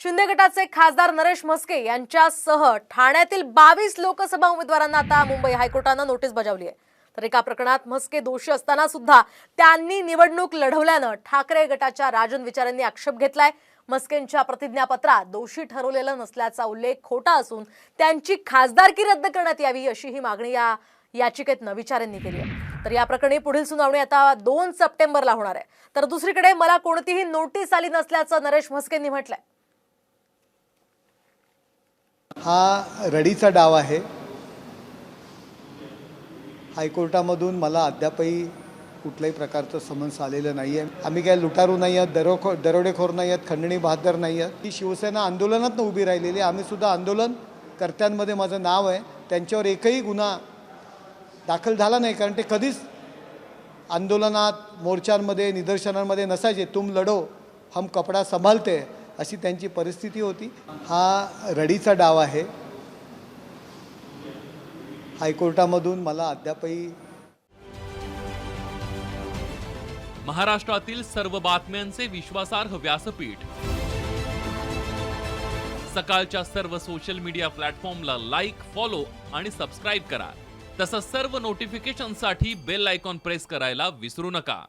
शिंदे गटाचे खासदार नरेश म्हस्के यांच्यासह ठाण्यातील बावीस लोकसभा उमेदवारांना आता मुंबई हायकोर्टानं नोटीस बजावली आहे. तर एका प्रकरणात म्हस्के दोषी असताना सुद्धा त्यांनी निवडणूक लढवल्यानं ठाकरे गटाच्या राजन विचारांनी आक्षेप घेतलाय. मस्केंच्या प्रतिज्ञापत्रात दोषी ठरवलेलं नसल्याचा उल्लेख खोटा असून त्यांची खासदारकी रद्द करण्यात यावी अशी ही मागणी या याचिकेतनं विचारांनी केली आहे. तर या प्रकरणी पुढील सुनावणी आता दोन सप्टेंबरला होणार आहे. तर दुसरीकडे मला कोणतीही नोटीस आली नसल्याचं नरेश म्हस्केंनी म्हटलंय. हा रडीचा डाव आहे. हायकोर्टामधून मला अद्यापही कुठल्याही प्रकारचं समन्स आलेलं नाही आहे आम्ही काय लुटारू नाही आहोत दरोखो दरोडेखोर नाही आहेत खंडणी बहादर नाही आहेत ही शिवसेना आंदोलनात उभी राहिलेली आहे. आम्ही सुद्धा आंदोलनकर्त्यांमध्ये माझं नाव आहे. त्यांच्यावर एकही गुन्हा दाखल झाला नाही कारण ते कधीच आंदोलनात मोर्चांमध्ये निदर्शनांमध्ये नसायचे. तुम लढो हम कपडा संभालते. अशी त्यांची परिस्थिती होती. हा रडीचा डाव आहे. हायकोर्टामधून मला अद्यापही महाराष्ट्रातील सर्व बातम्यांचे विश्वासार्ह व्यासपीठ. सकाळच्या सर्व सोशल मीडिया प्लॅटफॉर्मला लाईक फॉलो आणि सबस्क्राईब करा. तसंच सर्व नोटिफिकेशनसाठी बेल आयकॉन प्रेस करायला विसरू नका.